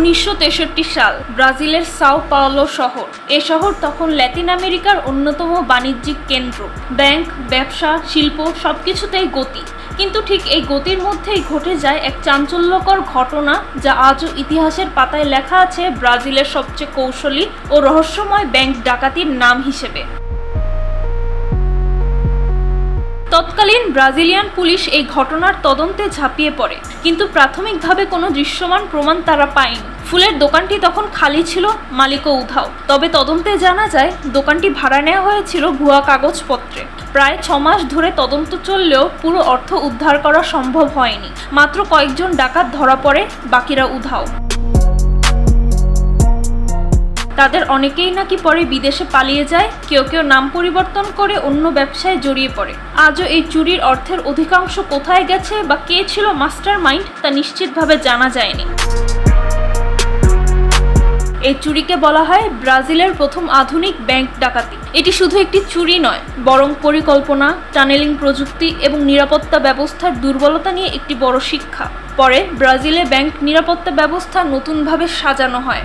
উনিশশো তেষট্টি সাল ব্রাজিলের সাও পাওলো শহর। এ শহর তখন ল্যাতিন আমেরিকার অন্যতম বাণিজ্যিক কেন্দ্র। ব্যাংক, ব্যবসা, শিল্প সবকিছুতেই গতি। কিন্তু ঠিক এই গতির মধ্যেই ঘটে যায় এক চাঞ্চল্যকর ঘটনা যা আজও ইতিহাসের পাতায় লেখা আছে ব্রাজিলের সবচেয়ে কৌশলী ও রহস্যময় ব্যাংক ডাকাতির নাম হিসেবে। তৎকালীন ব্রাজিলিয়ান পুলিশ এই ঘটনার তদন্তে ঝাঁপিয়ে পড়ে, কিন্তু প্রাথমিকভাবে কোনো দৃশ্যমান প্রমাণ তারা পায়নি। ফুলের দোকানটি তখন খালি ছিল, মালিকও উধাও। তবে তদন্তে জানা যায়, দোকানটি ভাড়া নেওয়া হয়েছিল ভুয়া কাগজপত্রে। প্রায় ছ মাস ধরে তদন্ত চললেও পুরো অর্থ উদ্ধার করা সম্ভব হয়নি। মাত্র কয়েকজন ডাকাত ধরা পড়ে, বাকিরা উধাও। তাদের অনেকেই নাকি পরে বিদেশে পালিয়ে যায়, কেউ কেউ নাম পরিবর্তন করে অন্য ব্যবসায় জড়িয়ে পড়ে। আজও এই চুরির অর্থের অধিকাংশ কোথায় গেছে বা কে ছিল মাস্টার মাইন্ড তা নিশ্চিতভাবে জানা যায়নি। এই চুরিকে বলা হয় ব্রাজিলের প্রথম আধুনিক ব্যাংক ডাকাতি। এটি শুধু একটি চুরি নয়, বরং পরিকল্পনা, টানেলিং প্রযুক্তি এবং নিরাপত্তা ব্যবস্থার দুর্বলতা নিয়ে একটি বড় শিক্ষা। পরে ব্রাজিলে ব্যাংক নিরাপত্তা ব্যবস্থা নতুনভাবে সাজানো হয়।